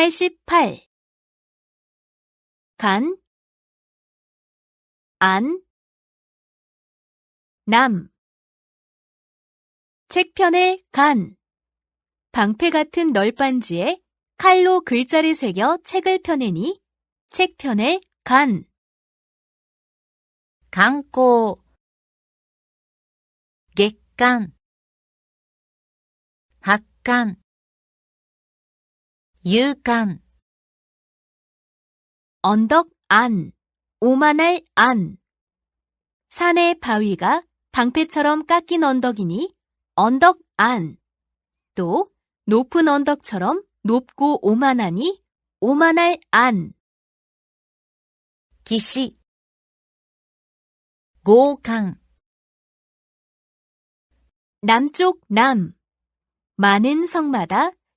88 간, 안, 남. 책편에 간 방패 같은 널빤지에 칼로 글자를 새겨 책을 펴내니 책편에 간. 강고 객간 학간 유간. 언덕 안, 오만할 안. 산의 바위가 방패처럼 깎인 언덕이니 언덕 안. 또 높은 언덕처럼 높고 오만하니 오만할 안. 기시. 고강. 남쪽 남. 많은 성마다